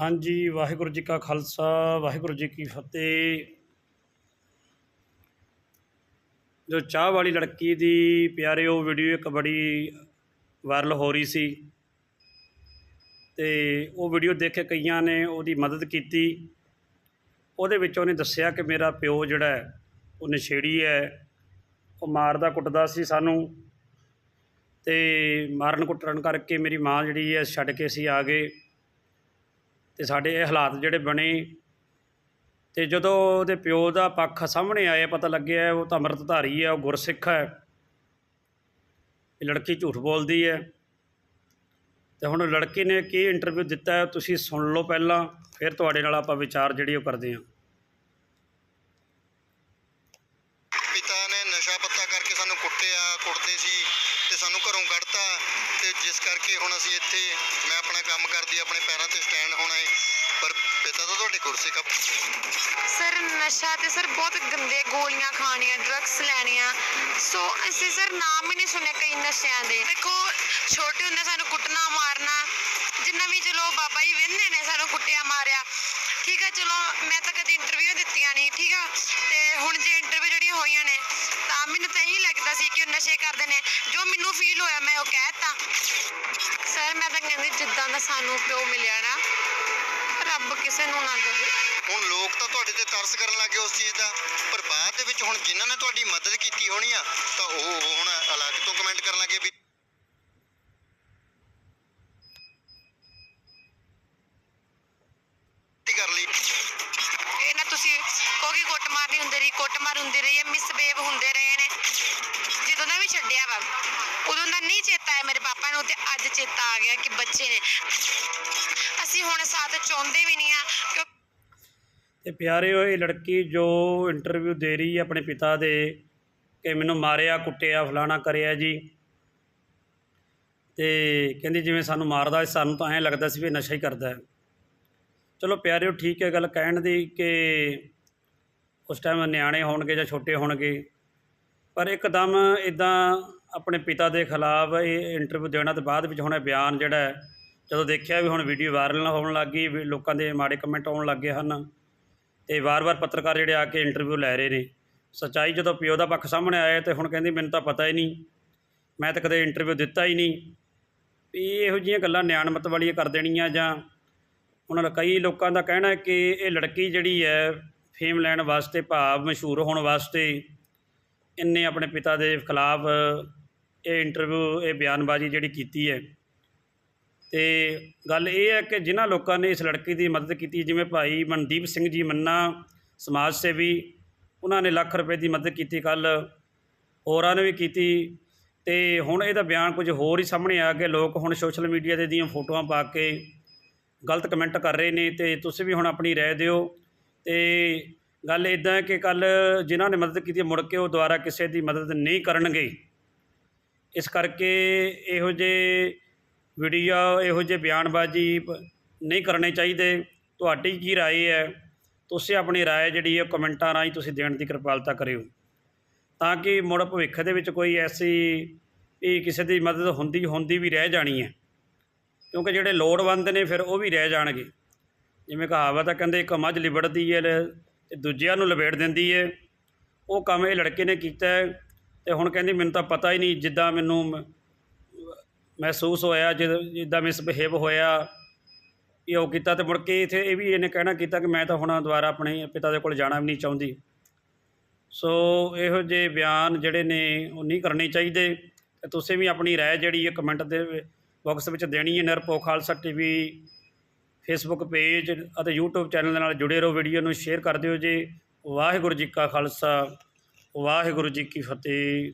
ਹਾਂਜੀ, ਵਾਹਿਗੁਰੂ ਜੀ ਕਾ ਖਾਲਸਾ, ਵਾਹਿਗੁਰੂ ਜੀ ਕੀ ਫਤਿਹ। ਜੋ ਚਾਹ ਵਾਲੀ ਲੜਕੀ ਦੀ ਪਿਆਰੇ ਉਹ ਵੀਡੀਓ ਇੱਕ ਬੜੀ ਵਾਇਰਲ ਹੋ ਰਹੀ ਸੀ ਤੇ ਉਹ ਵੀਡੀਓ ਦੇਖ ਕੇ ਕਈਆਂ ਨੇ ਉਹਦੀ ਮਦਦ ਕੀਤੀ। ਉਹਦੇ ਵਿੱਚ ਉਹਨੇ ਦੱਸਿਆ ਕਿ ਮੇਰਾ ਪਿਓ ਜਿਹੜਾ ਹੈ, ਉਹ ਨਸ਼ੇੜੀ ਹੈ, ਉਹ ਮਾਰਦਾ ਕੁੱਟਦਾ ਸੀ ਸਾਨੂੰ ਤੇ ਮਾਰਨ ਕੁੱਟਣ ਕਰਕੇ ਮੇਰੀ ਮਾਂ ਜਿਹੜੀ ਹੈ, ਛੱਡ ਕੇ ਸੀ ਆ ਗਏ। ਅਤੇ ਸਾਡੇ ਇਹ ਹਾਲਾਤ ਜਿਹੜੇ ਬਣੇ ਅਤੇ ਜਦੋਂ ਉਹਦੇ ਪਿਓ ਦਾ ਪੱਖ ਸਾਹਮਣੇ ਆਇਆ, ਪਤਾ ਲੱਗਿਆ ਉਹ ਤਾਂ ਅੰਮ੍ਰਿਤਧਾਰੀ ਹੈ, ਉਹ ਗੁਰਸਿੱਖ ਹੈ। ਇਹ ਲੜਕੀ ਝੂਠ ਬੋਲਦੀ ਹੈ। ਤੇ ਹੁਣ ਲੜਕੀ ਨੇ ਕੀ ਇੰਟਰਵਿਊ ਦਿੱਤਾ ਤੁਸੀਂ ਸੁਣ ਲਓ ਪਹਿਲਾਂ, ਫਿਰ ਤੁਹਾਡੇ ਨਾਲ ਆਪਾਂ ਵਿਚਾਰ ਜਿਹੜੀ ਉਹ ਕਰਦੇ ਹਾਂ। ਪਿਤਾ ਨੇ ਨਸ਼ਾ ਪੱਤਾ ਕਰਕੇ ਸਾਨੂੰ ਕੁੱਟਿਆ, ਕੁੱਟਦੇ ਸੀ। ਤੇ ਸਾਨੂੰ ਘਰੋਂ ਕੱਢਤਾ ਤੇ ਜਿਸ ਕਰਕੇ ਹੁਣ ਅਸੀਂ ਇੱਥੇ ਮੈਂ ਆਪਣਾ ਕੰਮ ਕਰਦੀ, ਆਪਣੇ ਪੈਰਾਂ ਤੇ ਸਟੈਂਡ ਹੋਣਾ ਹੈ ਪਰ ਪਿਤਾ ਤਾਂ ਤੁਹਾਡੇ ਕੁਰਸੀ ਕੱਪ ਸਰ, ਨਸ਼ਾ ਤੇ ਸਰ ਬਹੁਤ ਗੰਦੇ ਗੋਲੀਆਂ ਖਾਣੀਆਂ ਡਰੱਗਸ ਲੈਣੀਆਂ। ਸੋ ਅਸੀਂ ਸਰ ਨਾਮ ਹੀ ਨਹੀਂ ਸੁਣਿਆ ਕਈ ਨਸ਼ਿਆਂ ਦੇ। ਦੇਖੋ, ਛੋਟੇ ਹੁੰਦੇ ਸਾਨੂੰ ਕੁੱਟਣਾ, ਮਾਰਨਾ, ਜਿੰਨਾ ਵੀ ਚਲੋ ਬਾਬਾ ਜੀ ਵਹਿੰਦੇ ਨੇ ਸਾਨੂੰ ਕੁੱਟਿਆ, ਮਾਰਿਆ। ਠੀਕ ਆ, ਚਲੋ, ਮੈਂ ਤਾਂ ਕਦੀ ਇੰਟਰਵਿਊ ਦਿੱਤੀਆਂ ਨਹੀਂ, ਠੀਕ ਆ। ਤੇ ਹੁਣ ਜੇ ਇੰਟਰਵਿਊ ਜਿਹੜੀਆਂ ਹੋਈਆਂ ਨੇ ਸੀ ਕਿ ਉਹ ਨਸ਼ੇ ਕਰਦੇ ਨੇ। ਜੋ ਮੈਨੂੰ ਫੀਲ ਹੋਇਆ ਮੈਂ ਉਹ ਕਹਿਤਾ ਸਰ ਮੈਂ ਤਾਂ ਕਹਿੰਦੀ ਜਿੱਦਾਂ ਦਾ ਸਾਨੂੰ ਪਿਓ ਮਿਲਿਆ ਨਾ ਰੱਬ ਕਿਸੇ ਨੂੰ ਨਾ ਦੇਵੇ। ਹੁਣ ਲੋਕ ਤਾਂ ਤੁਹਾਡੇ ਤੇ ਤਰਸ ਕਰਨ ਲੱਗੇ ਉਸ ਚੀਜ਼ ਦਾ। ਪਰ ਬਾਅਦ ਦੇ ਵਿੱਚ ਹੁਣ ਜਿਨ੍ਹਾਂ ਨੇ ਤੁਹਾਡੀ ਮਦਦ ਕੀਤੀ ਹੋਣੀ ਆ ਤਾਂ ਉਹ ਹੁਣ ਅਲੱਗ ਤੋਂ ਕਮੈਂਟ ਕਰਨ ਲੱਗੇ ਵੀ ਕਰ ਲਈ। ਇਹ ਨਾ ਤੁਸੀਂ ਕੋਗੀ ਕੁੱਟ ਮਾਰਨੀ ਹੁੰਦੀ ਰਹੀ ਕੁੱਟ ਮਾਰ ਹੁੰਦੀ ਰਹੀ ਹੈ ਮਿਸਬੇਵ ਹੁੰਦੇ ਰਹੇ ਨੇ। ਜਦੋਂ ਦਾ ਵੀ ਛੱਡਿਆ ਵਾ ਉਦੋਂ ਦਾ ਨਹੀਂ ਚੇਤਾ ਹੈ ਮੇਰੇ ਪਾਪਾ ਨੂੰ ਤੇ ਅੱਜ ਚੇਤਾ ਆ ਗਿਆ ਕਿ ਬੱਚੇ ਨੇ। ਅਸੀਂ ਹੁਣ ਸਾਥ ਚਾਹੁੰਦੇ ਵੀ ਨਹੀਂ ਆ ਤੇ ਪਿਆਰਿਓ ਇਹ ਲੜਕੀ ਜੋ ਇੰਟਰਵਿਊ ਦੇ ਰਹੀ ਹੈ ਆਪਣੇ ਪਿਤਾ ਦੇ ਕਿ ਮੈਨੂੰ ਮਾਰਿਆ ਕੁੱਟਿਆ ਫਲਾਣਾ ਕਰਿਆ ਜੀ। ਤੇ ਕਹਿੰਦੀ ਜਿਵੇਂ ਸਾਨੂੰ ਮਾਰਦਾ ਸੀ, ਸਾਨੂੰ ਤਾਂ ਐਂ ਲੱਗਦਾ ਸੀ ਵੀ ਨਸ਼ਾ ਹੀ ਕਰਦਾ ਹੈ। ਚਲੋ ਪਿਆਰਿਓ ਠੀਕ ਹੈ ਗੱਲ ਕਹਿਣ ਦੀ ਕਿ ਉਸ ਟਾਈਮ ਨਿਆਣੇ ਹੋਣਗੇ ਜਾਂ ਛੋਟੇ ਹੋਣਗੇ ਪਰ ਇੱਕਦਮ ਇੱਦਾਂ ਆਪਣੇ ਪਿਤਾ ਦੇ ਖਿਲਾਫ ਇਹ ਇੰਟਰਵਿਊ ਦੇਣਾ ਤੇ ਬਾਅਦ ਵਿੱਚ ਹੁਣ ਇਹ ਬਿਆਨ ਜਿਹੜਾ ਜਦੋਂ ਦੇਖਿਆ ਵੀ ਹੁਣ ਵੀਡੀਓ ਵਾਇਰਲ ਹੋਣ ਲੱਗ ਗਈ, ਵੀ ਲੋਕਾਂ ਦੇ ਮਾੜੇ ਕਮੈਂਟ ਆਉਣ ਲੱਗੇ ਹਨ ਅਤੇ ਵਾਰ-ਵਾਰ ਪੱਤਰਕਾਰ ਜਿਹੜੇ ਆ ਕੇ ਇੰਟਰਵਿਊ ਲੈ ਰਹੇ ਨੇ। ਸੱਚਾਈ ਜਦੋਂ ਪਿਓ ਦਾ ਪੱਖ ਸਾਹਮਣੇ ਆਇਆ ਤੇ ਹੁਣ ਕਹਿੰਦੀ ਮੈਨੂੰ ਤਾਂ ਪਤਾ ਹੀ ਨਹੀਂ, ਮੈਂ ਤਾਂ ਕਦੇ ਇੰਟਰਵਿਊ ਦਿੱਤਾ ਹੀ ਨਹੀਂ। ਵੀ ਇਹੋ ਜਿਹੀਆਂ ਗੱਲਾਂ ਨਿਆਣਮਤ ਵਾਲੀਆਂ ਕਰ ਦੇਣੀਆਂ ਜਾਂ ਉਹਨਾਂ ਦਾ ਕਈ ਲੋਕਾਂ ਦਾ ਕਹਿਣਾ ਹੈ ਕਿ ਇਹ ਲੜਕੀ ਜਿਹੜੀ ਹੈ ਫੇਮ ਲੈਣ ਵਾਸਤੇ ਭਾਵ ਮਸ਼ਹੂਰ ਹੋਣ ਵਾਸਤੇ ਇਹਨੇ ਆਪਣੇ ਪਿਤਾ ਦੇ ਖਿਲਾਫ ਇਹ ਇੰਟਰਵਿਊ ਇਹ ਬਿਆਨਬਾਜ਼ੀ ਜਿਹੜੀ ਕੀਤੀ ਹੈ। ਤੇ ਗੱਲ ਇਹ ਹੈ ਕਿ ਜਿਨ੍ਹਾਂ ਲੋਕਾਂ ਨੇ ਇਸ ਲੜਕੀ ਦੀ ਮਦਦ ਕੀਤੀ, ਜਿਵੇਂ ਭਾਈ ਮਨਦੀਪ ਸਿੰਘ ਜੀ ਮੰਨਾ, ਸਮਾਜ ਸੇਵੀ, ਉਹਨਾਂ ਨੇ ਲੱਖ ਰੁਪਏ ਦੀ ਮਦਦ ਕੀਤੀ ਕੱਲ ਹੋਰਾਂ ਨੇ ਵੀ ਕੀਤੀ। ਤੇ ਹੁਣ ਇਹਦਾ ਬਿਆਨ ਕੁਝ ਹੋਰ ਹੀ ਸਾਹਮਣੇ ਆ ਕੇ ਲੋਕ ਹੁਣ ਸੋਸ਼ਲ ਮੀਡੀਆ ਤੇ ਦੀਆਂ ਫੋਟੋਆਂ ਪਾ ਕੇ ਗਲਤ ਕਮੈਂਟ ਕਰ ਰਹੇ ਨੇ। ਤੇ ਤੁਸੀਂ ਵੀ ਹੁਣ ਆਪਣੀ ਰਾਏ ਦਿਓ। ਤੇ ਗੱਲ ਇਦਾਂ ਹੈ ਕਿ ਕੱਲ ਜਿਨ੍ਹਾਂ ਨੇ ਮਦਦ ਕੀਤੀ ਹੈ, ਮੁੜ ਕੇ ਉਹ ਦੁਬਾਰਾ ਕਿਸੇ ਦੀ ਮਦਦ ਨਹੀਂ ਕਰਨਗੇ ਇਸ ਕਰਕੇ ਇਹੋ ਜਿਹੇ ਵੀਡੀਓ ਇਹੋ ਜਿਹੇ ਬਿਆਨਬਾਜ਼ੀ ਪ- ਨਹੀਂ ਕਰਨੇ ਚਾਹੀਦੇ ਤੁਹਾਡੀ ਕੀ رائے ਹੈ ਤੁਸੀਂ ਆਪਣੀ رائے ਜਿਹੜੀ ਹੈ ਕਮੈਂਟਾਂ ਰਾਹੀਂ ਤੁਸੀਂ ਦੇਣ ਦੀ ਕਿਰਪਾਲਤਾ ਕਰਿਓ ਤਾਂ ਕਿ ਮੁੜ ਭਵਿੱਖ ਦੇ ਵਿੱਚ ਕੋਈ ਐਸੀ ਵੀ ਕਿਸੇ ਦੀ ਮਦਦ ਹੁੰਦੀ ਹੁੰਦੀ ਵੀ ਰਹਿ ਜਾਣੀ ਹੈ ਕਿਉਂਕਿ ਜਿਹੜੇ ਲੋੜਵੰਦ ਨੇ ਫਿਰ ਉਹ ਵੀ ਰਹਿ ਜਾਣਗੇ ਜਿਵੇਂ ਕਹਾਵਤ ਹੈ ਕਹਿੰਦੇ ਇੱਕ ਮੱਝ ਲਿਬੜਦੀ ਹੈ ਲ- ਤੇ ਦੂਜਿਆਂ ਨੂੰ ਲਪੇਟ ਦਿੰਦੀ ਹੈ ਉਹ ਕੰਮ ਇਹ ਲੜਕੇ ਨੇ ਕੀਤਾ ਹੈ ਤੇ ਹੁਣ ਕਹਿੰਦੀ ਮੈਨੂੰ ਤਾਂ ਪਤਾ ਹੀ ਨਹੀਂ ਜਿੱਦਾਂ ਮੈਨੂੰ ਮ- ਮਹਿਸੂਸ ਹੋਇਆ, ਜਿੱਦਾਂ ਮਿਸਬਿਹੇਵ ਹੋਇਆ, ਇਹ ਉਹ ਕੀਤਾ ਤੇ ਮੁੜ ਕੇ ਇਥੇ ਇਹ ਵੀ ਇਹਨੇ ਕਹਿਣਾ ਕੀਤਾ ਕਿ ਮੈਂ ਤਾਂ ਹੁਣ ਦੁਬਾਰਾ ਆਪਣੇ ਪਿਤਾ ਦੇ ਕੋਲ ਜਾਣਾ ਵੀ ਨਹੀਂ ਚਾਹੁੰਦੀ। ਸੋ ਇਹੋ ਜਿਹੇ ਬਿਆਨ ਜਿਹੜੇ ਨੇ ਉਹ ਨਹੀਂ ਕਰਨੇ ਚਾਹੀਦੇ। ਤੇ ਤੁਸੀਂ ਵੀ ਆਪਣੀ ਰਾਏ ਜਿਹੜੀ ਹੈ ਕਮੈਂਟ ਦੇ ਬਾਕਸ ਵਿੱਚ ਦੇਣੀ ਹੈ, ਨਿਰਪੋ ਖਾਲਸਾ ਟੀਵੀ ਫੇਸਬੁੱਕ ਪੇਜ ਅਤੇ YouTube ਚੈਨਲ ਦੇ ਨਾਲ ਜੁੜੇ ਰਹੋ। ਵੀਡੀਓ ਨੂੰ ਸ਼ੇਅਰ ਕਰ ਦਿਓ ਜੀ। ਵਾਹਿਗੁਰੂ ਜੀ ਕਾ ਖਾਲਸਾ, ਵਾਹਿਗੁਰੂ ਜੀ ਕੀ ਫਤਿਹ।